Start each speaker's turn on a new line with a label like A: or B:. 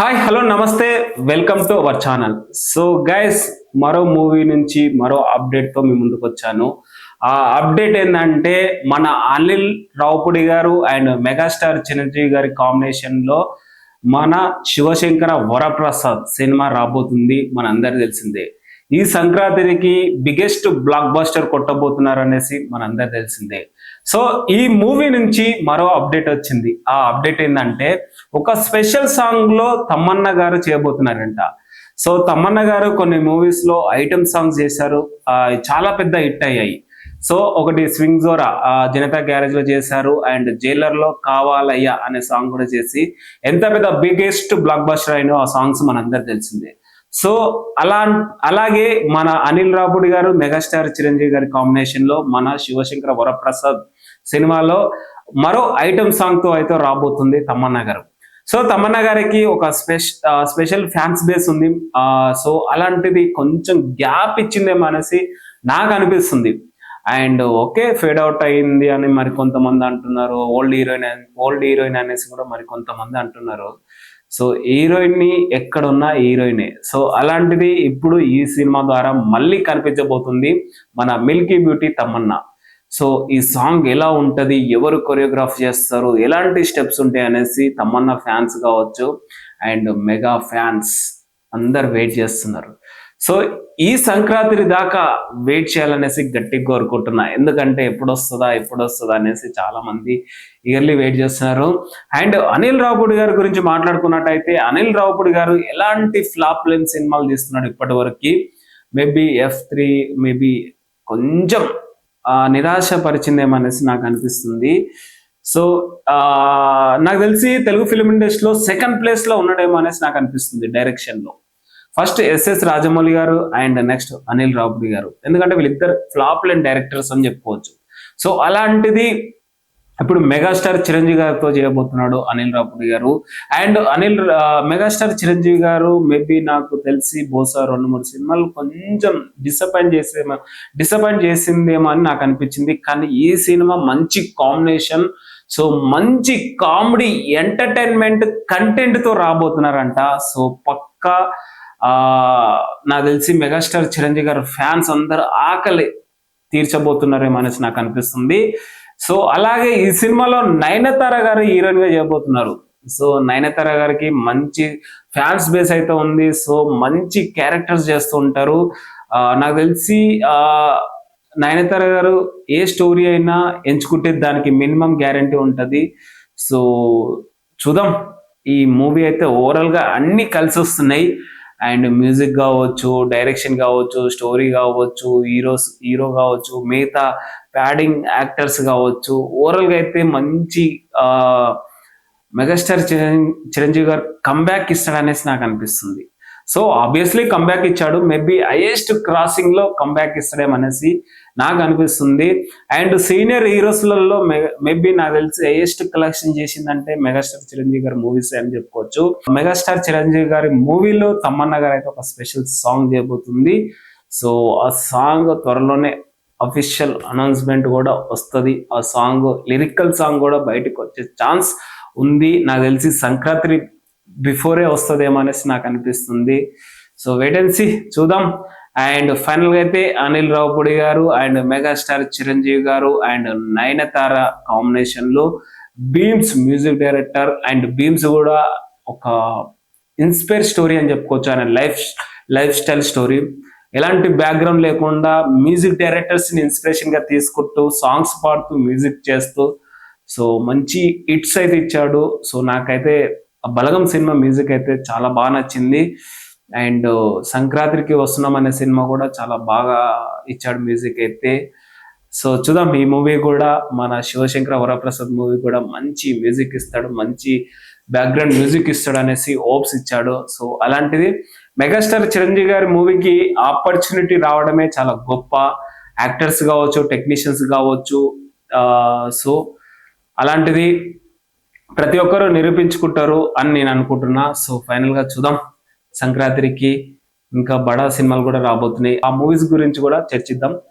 A: Hi hello నమస్తే. Welcome to our channel so guys మరో movie నుంచి మరో అప్డేట్తో మీ ముందుకు వచ్చాను. ఆ అప్డేట్ ఏంటంటే మన అనిల్ రావుపుడి గారు అండ్ మెగాస్టార్ చిరంజీవి గారి కాంబినేషన్లో మన శివశంకర వరప్రసాద్ సినిమా రాబోతుంది. మన అందరికి తెలిసిందే. ఈ సంక్రాంతికి బిగ్గెస్ట్ బ్లాక్ బస్టర్ కొట్టబోతున్నారు అనేసి మన తెలిసిందే. సో ఈ మూవీ నుంచి మరో అప్డేట్ వచ్చింది. ఆ అప్డేట్ ఏంటంటే ఒక స్పెషల్ సాంగ్లో తమ్మన్న గారు చేయబోతున్నారంట. సో తమ్మన్న గారు కొన్ని మూవీస్లో ఐటమ్ సాంగ్స్ చేశారు. చాలా పెద్ద హిట్ అయ్యాయి. సో ఒకటి స్వింగ్ జోరా ఆ, జనతా గ్యారేజ్లో చేశారు. అండ్ జైలర్లో కావాలయ్యా అనే సాంగ్ కూడా చేసి ఎంత పెద్ద బిగ్గెస్ట్ బ్లాక్ బస్టర్ అయినో ఆ సాంగ్స్ మనందరికి తెలిసిందే. సో అలా అలాగే మన అనిల్ రాపుడి గారు మెగాస్టార్ చిరంజీవి గారి కాంబినేషన్లో మన శివశంకర వరప్రసాద్ సినిమాలో మరో ఐటమ్ సాంగ్తో అయితే రాబోతుంది తమ్మన్న గారు. సో తమ్మన్న గారికి ఒక స్పెషల్ స్పెషల్ ఫ్యాన్స్ బేస్ ఉంది. ఆ, సో అలాంటిది కొంచెం గ్యాప్ ఇచ్చిందేమో అనేసి నాకు అనిపిస్తుంది. అండ్ ఓకే ఫేడ్ అవుట్ అయింది అని మరి కొంతమంది అంటున్నారు. ఓల్డ్ హీరోయిన్ ఓల్డ్ హీరోయిన్ అనేసి కూడా మరి కొంతమంది అంటున్నారు. సో హీరోయిన్ని ఎక్కడున్నా హీరోయినే. సో అలాంటిది ఇప్పుడు ఈ సినిమా ద్వారా మళ్ళీ కనిపించబోతుంది మన మిల్కీ బ్యూటీ తమన్నా. సో ఈ సాంగ్ ఎలా ఉంటది ఎవరు కొరియోగ్రాఫ్ చేస్తారు ఎలాంటి స్టెప్స్ ఉంటాయి అనేసి తమన్నా ఫ్యాన్స్ కావచ్చు అండ్ మెగా ఫ్యాన్స్ అందరు వెయిట్ చేస్తున్నారు. సో ఈ సంక్రాంతి దాకా వెయిట్ చేయాలనేసి గట్టిగా కోరుకుంటున్నా. ఎందుకంటే ఎప్పుడు వస్తుందా ఎప్పుడు వస్తుందా అనేసి చాలా మంది ఇయర్లీ వెయిట్ చేస్తున్నారు. అండ్ అనిల్ రావుపూడి గారి గురించి మాట్లాడుకున్నట్టయితే అనిల్ రావుపూడి గారు ఎలాంటి ఫ్లాప్ లెన్ సినిమాలు తీస్తున్నాడు ఇప్పటి వరకు మేబీ ఎఫ్ త్రీ మేబీ కొంచెం ఆ, నిరాశపరిచిందేమనేసి నాకు అనిపిస్తుంది. సో నాకు తెలిసి తెలుగు ఫిలిం ఇండస్ట్రీలో సెకండ్ ప్లేస్లో ఉన్నాడేమో అనేసి నాకు అనిపిస్తుంది డైరెక్షన్లో. ఫస్ట్ ఎస్ఎస్ రాజమౌళి గారు అండ్ నెక్స్ట్ అనిల్ రావుపూడి గారు. ఎందుకంటే వీళ్ళిద్దరు ఫ్లాప్ లెన్ డైరెక్టర్స్ అని చెప్పుకోవచ్చు. సో అలాంటిది ఇప్పుడు మెగాస్టార్ చిరంజీవి గారితో చేయబోతున్నాడు అనిల్ రాపుడి గారు. అండ్ అనిల్ మెగాస్టార్ చిరంజీవి గారు మేబీ నాకు తెలిసి బోసా రెండు మూడు సినిమాలు కొంచెం డిసప్పాయింట్ చేసేమో డిసప్పాయింట్ చేసిందేమో అని నాకు అనిపించింది. కానీ ఈ సినిమా మంచి కాంబినేషన్ సో మంచి కామెడీ ఎంటర్టైన్మెంట్ కంటెంట్తో రాబోతున్నారంట. సో పక్కా నాకు తెలిసి మెగాస్టార్ చిరంజీవి గారు ఫ్యాన్స్ అందరు ఆకలి తీర్చబోతున్నారేమో అనేసి నాకు అనిపిస్తుంది. సో అలాగే ఈ సినిమాలో నయనతార గారు హీరోయిన్గా చేయబోతున్నారు. సో నయనతార గారికి మంచి ఫ్యాన్స్ బేస్ అయితే ఉంది. సో మంచి క్యారెక్టర్స్ చేస్తూ ఉంటారు. నాకు తెలిసి నయనతార గారు ఏ స్టోరీ అయినా ఎంచుకుంటే దానికి మినిమం గ్యారంటీ ఉంటుంది. సో చూద్దాం. ఈ మూవీ అయితే ఓవరాల్గా అన్ని కలిసి వస్తున్నాయి అండ్ మ్యూజిక్ కావచ్చు డైరెక్షన్ కావచ్చు స్టోరీ కావచ్చు హీరోస్ హీరో కావచ్చు మిగతా ప్యాడింగ్ యాక్టర్స్ కావచ్చు. ఓవరాల్గా అయితే మంచి మెగాస్టార్ చిరంజీవి గారు కంబ్యాక్ ఇస్తాడనేసి నాకు అనిపిస్తుంది. సో ఆబ్వియస్లీ కంబ్యాక్ ఇచ్చాడు. మేబీ హైయెస్ట్ క్రాసింగ్లో కంబ్యాక్ ఇస్తాడేమనేసి నాకు అనిపిస్తుంది. అండ్ సీనియర్ హీరోస్లలో మేబీ నాకు తెలిసి హైయెస్ట్ కలెక్షన్ చేసిందంటే మెగాస్టార్ చిరంజీవి గారి మూవీస్ అని చెప్పుకోవచ్చు. మెగాస్టార్ చిరంజీవి గారి మూవీలో తమ్మన్న గారు అయితే ఒక స్పెషల్ సాంగ్ చేయబోతుంది. సో ఆ సాంగ్ త్వరలోనే అఫీషియల్ అనౌన్స్మెంట్ కూడా వస్తుంది. ఆ సాంగ్ లిరికల్ సాంగ్ కూడా బయటకు వచ్చే ఛాన్స్ ఉంది. నాకు తెలిసి సంక్రాంతి బిఫోరే వస్తుందేమో అనేసి నాకు అనిపిస్తుంది. సో వెయిట్ అండ్ సి చూద్దాం. అండ్ ఫైనల్గా అయితే అనిల్ రావుపూడి గారు అండ్ మెగాస్టార్ చిరంజీవి గారు అండ్ నయనతార కాంబినేషన్లో Bheems music director and Bheems కూడా ఒక ఇన్స్పైర్ స్టోరీ అని చెప్పుకోవచ్చు. ఆయన లైఫ్ లైఫ్ స్టైల్ స్టోరీ ఎలాంటి బ్యాక్గ్రౌండ్ లేకుండా మ్యూజిక్ డైరెక్టర్స్ని ఇన్స్పిరేషన్గా తీసుకుంటూ సాంగ్స్ పాడుతూ మ్యూజిక్ చేస్తూ సో మంచి హిట్స్ అయితే ఇచ్చాడు. సో నాకైతే ఆ బలగం సినిమా మ్యూజిక్ అయితే చాలా బాగా నచ్చింది. అండ్ సంక్రాంతికి వస్తున్నాం అనే సినిమా కూడా చాలా బాగా ఇచ్చాడు మ్యూజిక్ అయితే. సో చూద్దాం. ఈ మూవీ కూడా మన శివశంకర వరప్రసాద్ మూవీ కూడా మంచి మ్యూజిక్ ఇస్తాడు. మంచి బ్యాక్గ్రౌండ్ మ్యూజిక్ ఇస్తాడు అనేసి ఓప్స్ ఇచ్చాడు. సో అలాంటిది మెగాస్టార్ చిరంజీవి గారి మూవీకి ఆపర్చునిటీ రావడమే చాలా గొప్ప. యాక్టర్స్ కావచ్చు టెక్నీషియన్స్ కావచ్చు సో అలాంటిది ప్రతి ఒక్కరు నిరూపించుకుంటారు అని నేను అనుకుంటున్నా. సో ఫైనల్గా చూద్దాం. సంక్రాంతికి ఇంకా బడా సినిమాలు కూడా రాబోతున్నాయి. ఆ మూవీస్ గురించి కూడా చర్చిద్దాం.